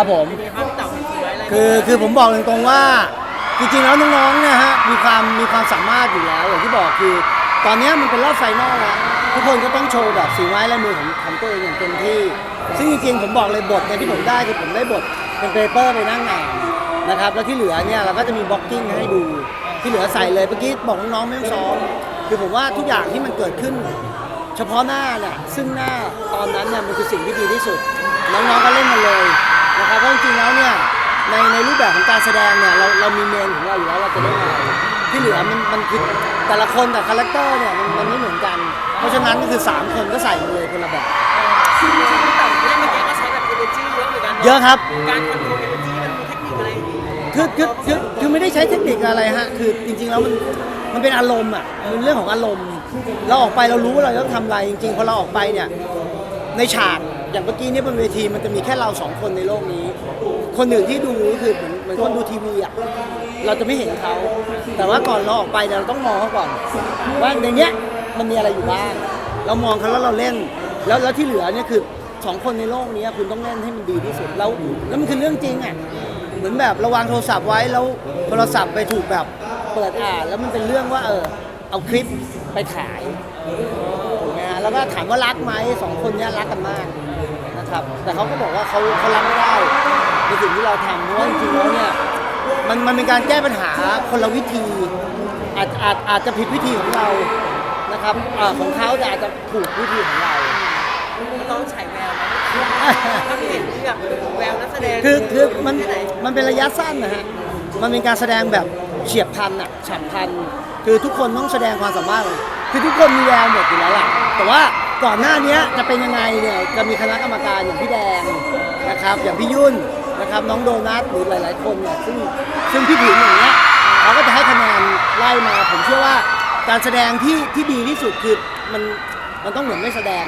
ครับผม คือคือผมบอกตรงๆว่าจริงๆแล้วน้องๆเนี่ยฮะมีความมีความสามารถอยู่แล้วอย่างที่บอกคือ ตอนนี้มันเป็นรอบไฟนอลแล้วทุกคนก็ต้องโชว์แบบสีไม้ลายมือของของตัวเองอย่างเต็มที่ ซึ่งจริงๆผมบอกเลยบทเนี่ยที่ผมได้คือผมได้บทเป็นเปเปอร์ไปนั่งอ่านนะครับแล้วที่เหลือเนี่ยเราก็จะมีบล็อกกิ้งให้ดู ที่เหลือใส่เลยเมื่อกี้บอกน้องๆไม่ต้องซ้อมคือผมว่าทุกอย่างที่มันเกิดขึ้น เฉพาะหน้าเนี่ยซึ่งหน้าตอนนั้นเนี่ยมันคือสิ่งที่ดีที่สุดน้องๆก็เล่นมาเลย นะครับเพราะจริงๆแล้วเนี่ยในในรูปแบบของการแสดงเนี่ยเราเรามีเมนของเราอยู่แล้วเราจะเล่นอะไรที่เหลือมันมันคือแต่ละคนแต่คาแรคเตอร์เนี่ยมันมันไม่เหมือนกัน เพราะฉะนั้นก็คือ 3 คนก็ใส่มาเลยคนละแบบพี่เต๋าเล่นเมื่อกี้ก็ใช้แบบ energy เยอะเหมือนกันนเยอะครับ การคอนโทรล energy มันมีเทคนิคอะไรคือคือคือคือไม่ได้ใช้เทคนิคอะไรฮะคือจริง ๆ แล้วมันมันเป็นอารมณ์อะมันเป็นเรื่องของอารมณ์ เราออกไปเรารู้ว่าเราต้องทำอะไรจริงๆพอเราออกไปเนี่ยในฉาก อย่างเมื่อกี้เนี่ยบนเวทีมันจะมีแค่เราสองคนในโลกนี้ คนอื่นที่ดูก็คือเหมือนเหมือนคนดูทีวีอะเราจะไม่เห็นเขา แต่ว่าก่อนเราออกไปเนี่ยเราต้องมองเขาก่อน ว่าในเนี้ยมันมีอะไรอยู่บ้างเรามองเขาแล้วเราเล่น แล้วแล้วที่เหลือเนี่ยคือสองคนในโลกนี้คุณต้องเล่นให้มันดีที่สุดแล้วแล้วมันคือเรื่องจริงอะเหมือนแบบระวางโทรศัพท์ไว้แล้วโทรศัพท์ไปถูกแบบเปิดอ่านแล้วมันเป็นเรื่องว่าเออเอาคลิปไปขายถูกไหมฮะแล้วก็ถามว่ารักไหมสองคนเนี้ยรักกันมาก ครับ แต่เขาก็บอกว่าเขาเขารับไม่ได้ในสิ่งที่เราทำเพราะว่าจริงๆแล้วเนี่ยมันมันเป็นการแก้ปัญหาคนละวิธี อาจอาจอาจจะผิดวิธีของเรานะครับอ่าของเขาแต่อาจจะถูกวิธีของเรา น้องฉายแววไหมถ้าพี่เห็นที่แบบแววนักแสดงคือคือมันที่ไหนมันเป็นระยะสั้นนะฮะ มันเป็นการแสดงแบบเฉียบพลันอะฉับพลัน คือทุกคนต้องแสดงความสามารถเลยคือทุกคนมีแววหมดอยู่แล้วล่ะ แต่ว่า ก่อนหน้านี้จะเป็นยังไงเนี่ยจะมีคณะกรรมการอย่างพี่แดงนะครับ อย่างพี่ยุ่นนะครับ น้องโดนัทหรือหลาย ๆ คนเนี่ยซึ่งซึ่งพี่ผิงอย่างเงี้ยเขาก็จะให้คะแนนไล่มา ผมเชื่อว่าการแสดงที่ที่ดีที่สุดคือมันมันต้องเหมือนไม่แสดง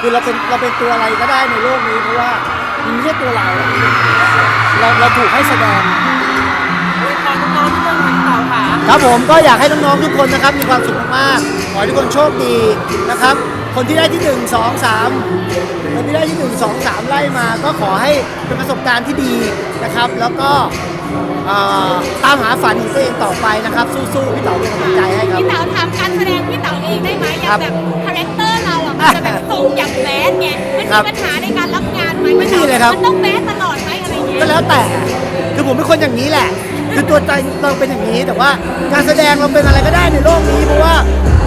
คือเราเป็นเราเป็นตัวอะไรก็ได้ในโลกนี้เพราะว่ามันไม่ใช่ตัวเราเราเราถูกให้แสดงอวยพรน้องๆที่เรื่องพี่เต๋าค่ะครับผมก็อยากให้น้องๆทุกคนนะครับมีความสุขมากๆ ขอให้ทุกคนโชคดีนะครับ คนที่ได้ที่ 1 2 3 คนที่ได้ที่ 1 2 3 ไล่มา ก็ขอให้เป็นประสบการณ์ที่ดีนะครับ แล้วก็เอ่อตามหาฝันของตัวเองต่อไปนะครับ สู้ๆพี่เต๋อเป็นกำลังใจให้ครับ พี่เต๋าทำการแสดงพี่เต๋าเองได้ไหมอครัย่างบแบบคาแรคเตอร์เราอะมันจะแบบส่งอย่างแบดไงมันครัมีบปัญหาในการรับงานไหมไม่มีเลยครับ มันต้องแบดตลอดไหมอะไรเงี้ยก็แล้วแต่ คือผมเป็นคนอย่างนี้แหละ คือตัวใจเราเป็นอย่างนี้ แต่ว่าการแสดงเราเป็นอะไรก็ได้ในโลกนี้ เพราะว่า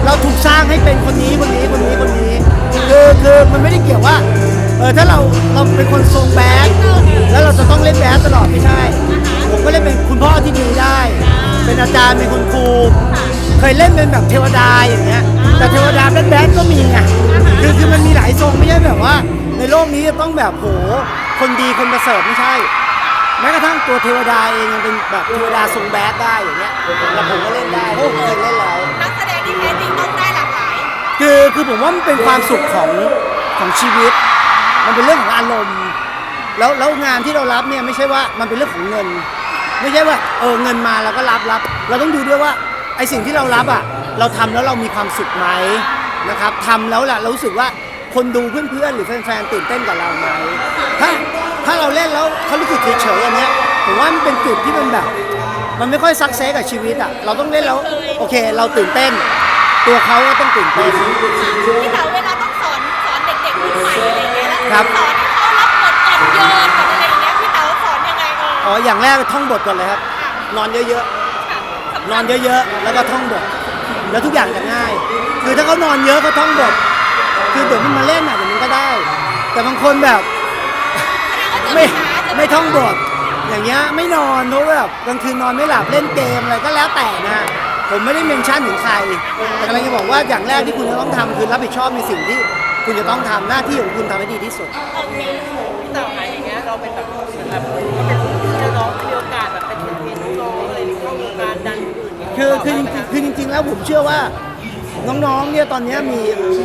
เราถูกสร้างให้เป็นคนนี้คนนี้คนนี้คนนี้คือคือมันไม่ได้เกี่ยวว่าเออถ้าเราเราเป็นคนทรงแบดแล้วเราจะต้องเล่นแบดตลอดไม่ใช่ ผมก็เล่นเป็นคุณพ่อที่ดีได้ เป็นอาจารย์เป็นคุณครูเคยเล่นเป็นแบบเทวดาอย่างเงี้ย แต่เทวดาแบดแบดก็มีไงคือคือมันมีหลายทรงไม่ใช่แบบว่า ในโลกนี้จะต้องแบบโหคนดีคนประเสริฐไม่ใช่แม้กระทั่งตัวเทวดาเองยังเป็นแบบเทวดาทรงแบดได้อย่างเงี้ยแล้วผมก็เล่นได้เพราะผมเคยเล่นแล้วนักแสดงที่แท้จริง คือคือผมว่ามันเป็นความสุขของของชีวิต มันเป็นเรื่องของอารมณ์แล้วแล้วงานที่เรารับเนี่ยไม่ใช่ว่ามันเป็นเรื่องของเงิน ไม่ใช่ว่าเออเงินมาเราก็รับรับ เราต้องดูด้วยว่าไอสิ่งที่เรารับอะ เราทำแล้วเรามีความสุขไหมนะครับทำแล้วล่ะเรารู้สึกว่าคนดูเพื่อนๆหรือแฟนๆตื่นเต้นกับเราไหมถ้าถ้าเราเล่นแล้วเขารู้สึกเฉยๆอย่างเงี้ยผมว่ามันเป็นจุดที่มันแบบ มันไม่ค่อยซักเซสกับชีวิตอะเราต้องเล่นแล้วโอเค เราตื่นเต้น ตัวเขาก็ต้องตื่นเต้น พี่เต๋าเวลาต้องสอนสอนเด็กๆรุ่นใหม่อะไรเงี้ยแล้วครับ สอนให้เขารับบทอ่อนโยนกับอะไรอย่างเงี้ยพี่เต๋าสอนยังไงเอออ๋ออย่างแรกท่องบทก่อนเลยครับ นอนเยอะค่ะสำๆนคัอญนเยอะๆ แล้วก็ท่องบท แล้วทุกอย่างจะง่าย คือถ้าเขานอนเยอะเขาท่องบท คือเดี๋ยวมันมาเล่นอะเดี๋ยวมันก็ได้ แต่บางคนแบบไม่ไม่ท่องบทอย่างเงี้ยไม่นอนเพราะแบบกลางคืนนอนไม่หลับเล่นเกมอะไรก็แล้วแต่นะ ผมไม่ได้เมนชั่นถึงใครแต่กำลังจะบอกว่าอย่างแรกที่คุณจะต้องทำคือรับผิดชอบในสิ่งที่คุณจะต้องทำหน้าที่ของคุณทำให้ดีที่สุด โอเคพี่เต๋าหายอย่างเงี้ยเราเป็นแบบเหมือนแบบก็เป็นพี่น้องที่มีโอกาสแบบเป็นเทรนน้องๆอะไรที่เข้าวงการดันคนอื่นย่างเงี้ยคือคือจริงๆคือจริงๆแล้วผมเชื่อว่าน้องๆเนี่ยตอนเนี้ยมี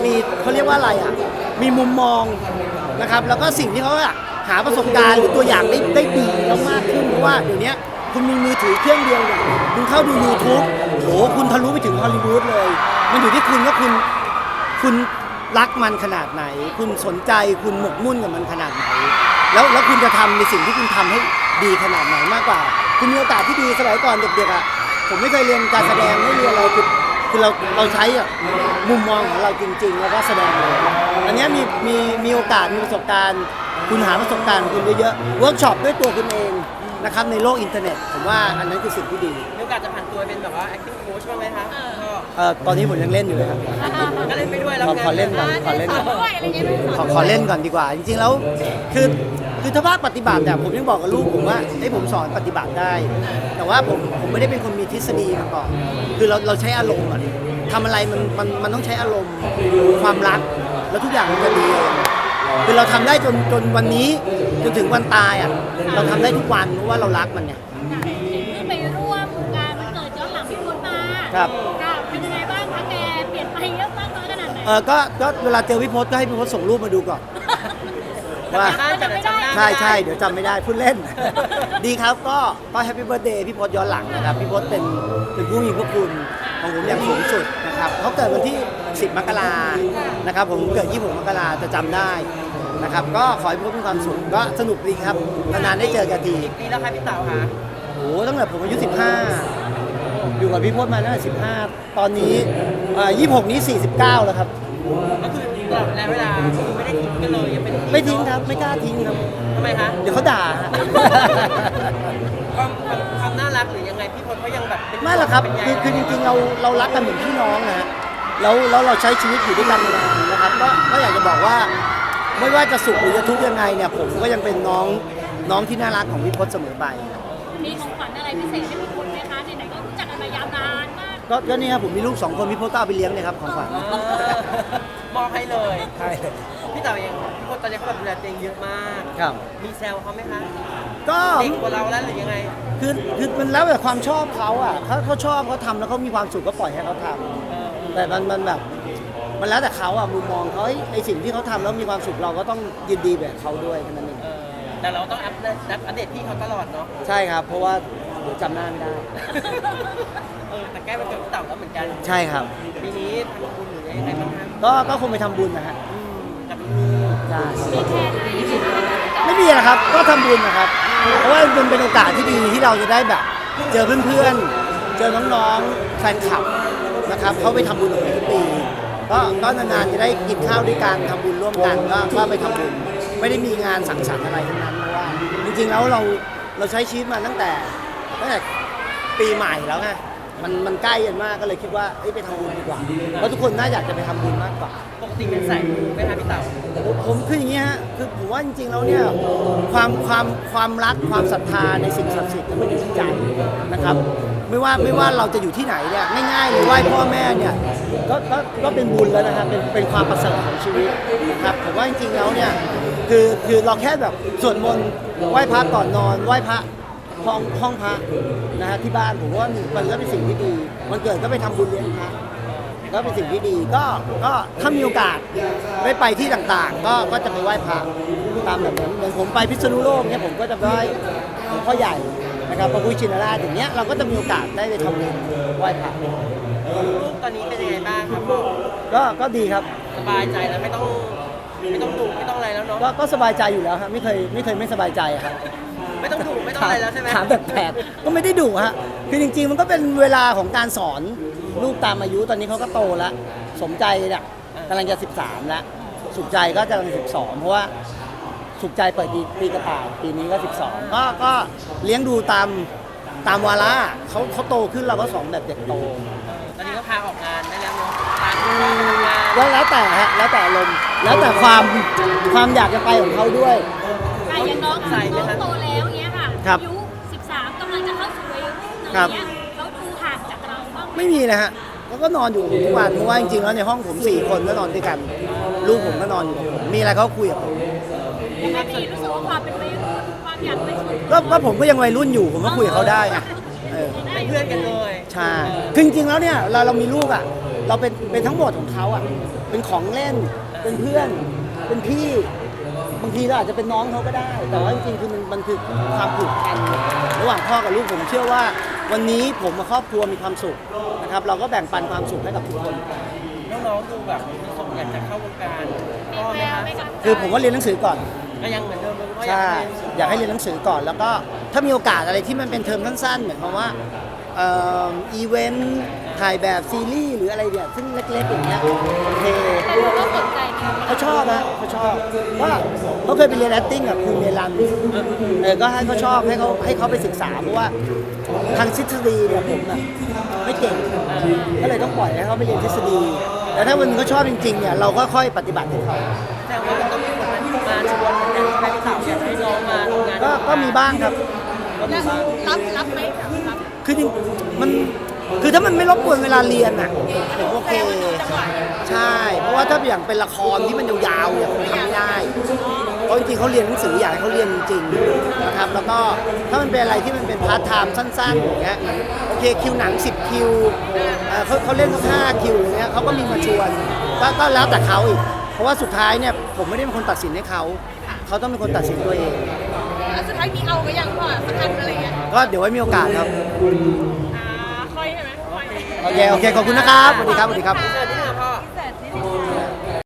มีเขาเรียกว่าอะไรอะมีมุมมองนะครับแล้วก็สิ่งที่เขาอะหาประสบการณ์หรือตัวอย่างได้ได้ดีแล้วมากขึ้นเพราะว่าเดี๋ยวเนี้ยคุณมีมือถือเครื่องเดียวเนี่ยคุณเข้าดู YouTube โหคุณทะลุไปถึงฮอลลีวูดเลย มันอยู่ที่คุณว่าคุณคุณรักมันขนาดไหน คุณสนใจคุณหมกมุ่นกับมันขนาดไหน แล้วแล้วคุณจะทำในสิ่งที่คุณทำให้ดีขนาดไหนมากกว่า คุณมีโอกาสที่ดีสมัยก่อนเด็กๆอะผมไม่เคยเรียนการแสดงไม่เรียนอะไรคือคือเราเราใช้อะมุมมองของเราจริง ๆ แล้วก็แสดงเลยอันนี้มีมีมีโอกาสมีประสบการณ์ คุณหาประสบการณ์คุณเยอะๆเวิร์กช็อปด้วยตัวคุณเองนะครับในโลกอินเทอร์เน็ตผมว่าอันนั้นคือสิ่งที่ดี อกาสจะผ่านตัวเป็นแบบว่า acting coach บ้างไหมคะก็เอ่อตอนนี้ผมยังเล่นอยู่เลยครับ ก็เล่นไปด้วยแล้วขอขอเล่นก่อนขอเล่นสก่ออนนด้วยอะไรเงี้ยไม่ขสออนขอเล่นก่อนดีกว่า จริงๆแล้วคือคือถ้าภาคปฏิบัติเนี่ยผมยังบอกกับลูกผมว่าไอ้ยผมสอนปฏิบัติได้ แต่ว่าผมผมไม่ได้เป็นคนมีทฤษฎีมาก่อนคือเราเราใช้อารมณ์อะทำอะไรมันมันมันต้องใช้อารมณ์ความรักแล้วทุกอย่างมันจะดีเองคือเราทำได้จนจนวันนี้จนถึงวันตายอะเราทำได้ทุกวันเพราะว่าเรารักมันเนี่ย ครับ ค่ะเป็นยังไงบ้างคะแกเปลี่ยนไปเยอะมากน้อยขนาดไหนเออก็ก็เวลาเจอพี่พศก็ให้พี่พศส่งรูปมาดูก่อนว่า จำหน้าแต่จำหน้าใช่ใช่เดี๋ยวจำไม่ได้พูดเล่น ดีครับก็ก็แฮปปี้เบิร์ดเดย์พี่พศย้อนหลังนะครับ พี่พศเป็นเป็นผู้มีพระคุณของผมอย่างสูงสุดนะครับเขาเกิดวันที่ 10 มกรานะครับ ผมเกิด 26 มกราจะจำได้นะครับ ก็ขอให้พี่พศมีความสุขก็สนุกดีครับนานๆได้เจอกันที ปีแล้วค่ะพี่เต๋าค่ะโอ้โหตั้งแต่ผมอายุ 15 อยู่กับพี่พศมาตั้งแต่15 ตอนนี้เอ่อ26 นี้ 49 แล้วครับ ก็คือตลอดระยะเวลาคือไม่ได้ทิ้งกันเลยยังเป็นไม่ทิ้งครับ ไม่กล้าทิ้งครับ ทำไมคะเดี๋ยวเขาด่าฮะ ความความความน่ารักหรือยังไงพี่พลเขายังแบบเป็นไม่หรอกครับ เป็นใยคือคือจริงๆเราเรารักกันเหมือนพี่น้องนะฮะแล้วแล้วเราใช้ชีวิตอยู่ด้วยกันมานานนะครับก็ก็อยากจะบอกว่า ไม่ว่าจะสุขหรือจะทุกข์ยังไงเนี่ยผมก็ยังเป็นน้องน้องที่น่ารักของพี่พศเสมอไป มีของขวัญอะไรพิเศษให้พี่พลไหมคะไหนๆก็รู้จักกันมา ยาวนานมากก็ก็นี่ครับผมมีลูกสองคนพี่พศก็เอาไปเลี้ยงเลยครับของขวัญเออมอบให้เลย ใช่พี่เต๋าเองพี่พลตอนนี้เขาแบบดูแลตัวเองเยอะมาก ครับ มีแซวเขาไหมคะก็ เด็กกว่าเราแล้วหรือยังไง คือคือมันแล้วแต่ความชอบเขาอะเขาเขาชอบเขาทำแล้วเขามีความสุขก็ปล่อยให้เขาทำเออแต่มันมันแบบ มันแล้วแต่เขาอะมุมมองเขาไอ้ไอสิ่งที่เขาทำแล้วมีความสุขเราก็ต้องยินดีแบบเขาด้วยแค่นั้นเองเออแต่เราต้องอัปเดตอัปเดตพี่เขาตลอดเนาะ ใช่ครับ เพราะว่า เดี๋ยวจำหน้าไม่ได้ เออแต่แก้เป็นเกิดพี่เต๋าแล้วเหมือนกันใช่ครับ ปีนี้ทำบุญหรือยังไงบ้างคะก็ก็คงไปทำบุญนะฮะอืมกับลูกใช่มีแทนอะไรอย่างเงี้ยไหมคะไม่มีนะครับ ก็ทำบุญนะครับ เพราะว่ามันเป็นโอกาสที่ดีที่เราจะได้แบบ เจอเพื่อนๆ เจอน้องๆ แฟนคลับนะครับเขาไปทำบุญกับผมทุกปี ก็ก็นานๆจะได้กินข้าวด้วยกันทำบุญร่วมกันก็ก็ไปทำบุญ ไม่ได้มีงานสังสรรค์อะไรทั้งนั้นเพราะว่าจริงๆแล้วเราเราใช้ชีวิตมาตั้งแต่ ตั้งแต่ปีใหม่แล้วไงมันมันใกล้กันมากก็เลยคิดว่าเอ้ยไปทำบุญดีกว่าเพราะทุกคนน่าอยากจะไปทำบุญมากกว่าปกติเป็นสายมูไหมคะพี่เต๋าผมผมคืออย่างนี้ฮะคือผมว่าจริงๆแล้วเนี่ยความความความรักความศรัทธาในสิ่งศักดิ์สิทธิ์มันอยู่ที่ใจนะครับ ไม่ว่าไม่ว่าเราจะอยู่ที่ไหนเนี่ยง่ายๆเลยไหว้พ่อแม่เนี่ยก็ก็ก็เป็นบุญแล้วนะครับเป็นเป็นความประเสริฐของชีวิตนะครับผมว่าจริงๆแล้วเนี่ยคือคือเราแค่แบบสวดมนต์ไหว้พระก่อนนอนไหว้พระ ห้องห้องพระนะฮะที่บ้านผมว่ามันก็เป็นสิ่งที่ดีมันเกิดก็ไปทำบุญเลี้ยงพระก็เป็นสิ่งที่ดีก็ก็ถ้ามีโอกาสได้ไปที่ต่างๆ ก็ก็จะไปไหว้พระตามแบบนั้นเหมือนผมไปพิษณุโลกเนี่ยผมก็จะไปไหว้หลวงพ่อใหญ่นะครับพระพุทธชินราชอย่างเงี้ยเราก็จะมีโอกาสได้ไปทำบุญไหว้พระลูกตอนนี้เป็นยังไงบ้างครับพ่อก็ก็ดีครับสบายใจแล้วไม่ต้องไม่ต้องดุไม่ต้องอะไรแล้วเนาะก็ก็สบายใจอยู่แล้วครับไม่เคยไม่เคยไม่สบายใจอะครับ ไม่ต้องดุไม่ต้องอะไรแล้วใช่ไหมถามแบบแผดก็ไม่ได้ดุฮะคือจริง ๆ มันก็เป็นเวลาของการสอนลูกตามอายุตอนนี้เขาก็โตแล้วสมใจเนี่ยกำลังจะ 13 แล้ว สุขใจก็กำลัง12 เพราะว่าสุขใจเปิดปีปีกระต่ายปีนี้ก็ 12 ก็ก็เลี้ยงดูตามตามวาระเขาเขาโตขึ้นเราก็สอนแบบเด็กโตตอนนี้ก็พาออกงานได้แล้วเนาะพาคุณพ่อทำงานแล้วแล้วแต่ฮะแล้วแต่อารมณ์แล้วแต่ความความอยากจะไปของเขาด้วยอะอย่างน้องน้องโตแล้วเงี้ย ค่ะครับอายุ13กำลังจะเข้าสู่วัยรุ่นอะไรครับเงี้ยเขาดูห่างจากเราบ้างไหมไม่มีนะฮะเขาก็นอนอยู่ทุกวันเพราะว่าจริงๆแล้วในห้องผมสี่คนก็นอนด้วยกัน ลูกผมก็นอนอยู่กับผมมีอะไรเขาคุยกับผมยังไงพี่รู้สึกว่าความเป็นวัยรุ่นความอยากเป็นส่วนตัวก็ก็ผมก็ยังวัยรุ่นอยู่ผมก็คุยกับเขาได้ไงเออ เป็นเพื่อนกันเลย ใช่คือจริงๆ แล้วเนี่ยเราเรามีลูกอะ เราเป็นเป็นทั้งหมดของเขาอะ เป็นของเล่น เป็นเพื่อน เป็นพี่ บางทีเราอาจจะเป็นน้องเขาก็ได้ แต่ว่าจริงๆคือมันมันคือความผูกพันระหว่างพ่อกับลูกผมเชื่อว่า วันนี้ผมกับครอบครัวมีความสุขนะครับเราก็แบ่งปันความสุขให้กับทุกคน น้องๆดูแบบมีความอยากจะเข้าวงการมีพ่อไหแวมวคะไหมคะคือผมว่าเรียนหนังสือก่อน ก็ยังเหมือนเดิมเลยเพราะอยากใช่ให้อยากให้เรียนหนังสือก่อน แล้วก็ถ้ามีโอกาสอะไรที่มันเป็นเทอมสั้นๆเหมือนกับว่าเอ่ออีเวนต์ ถ่ายแบบซีรีส์หรืออะไรเนี่ยซึ่งเล็กๆอย่างเงี้ยโอเคแต่เราก็สนใจนะ เขาชอบนะเขาชอบว่าเขาเคยไปเรียน acting กับครูเมลันเออก็ให้เขาชอบให้เขาให้เขาไปศึกษาเพราะว่าทางทฤษฎีเนี่ยผมอะไม่เก่งก็เลยต้องปล่อยให้เขาไปเรียนทฤษฎีแต่ถ้าวันหนึงเขาชอบจริงๆเนี่ยเราก็ค่อยปฏิบัติให้เขา แต่ว่ามันต้องมีคนมาชวนแต่ใช่ไหมพี่เต๋าอยากให้น้องมาทำงานก็ก็มีบ้างครับก็มีแล้วบ้างรับรับไหมรับ คือจริงมัน คือถ้ามันไม่รบกวนเวลาเรียนอะผมโอเค ใช่ เพราะว่าถ้าอย่างเป็นละครที่มันยาวๆเนี่ยคงทำไม่ได้ เพราะจริงๆเขาเรียนหนังสืออยากให้เขาเรียนจริงๆนะครับ แล้วก็ถ้ามันเป็นอะไรที่มันเป็นพาร์ทไทม์สั้นๆอย่างเงี้ยเหมือนโอเคคิวหนัง 10 คิวเอ่อเขาเขาเล่นสักห้าคิวอย่างเงี้ยเขาก็มีมาชวน ก็ก็แล้วแต่เขาอีก เพราะว่าสุดท้ายเนี่ยผมไม่ได้เป็นคนตัดสินให้เขา เขาต้องเป็นคนตัดสินตัวเอง แล้วสุดท้ายมีเอาไปยังพ่อสักอันอะไรเงี้ยก็เดี๋ยวไว้มีโอกาสครับ โอเคโอเคขอบคุณนะครับสวัสดีครับสวัสดีครับ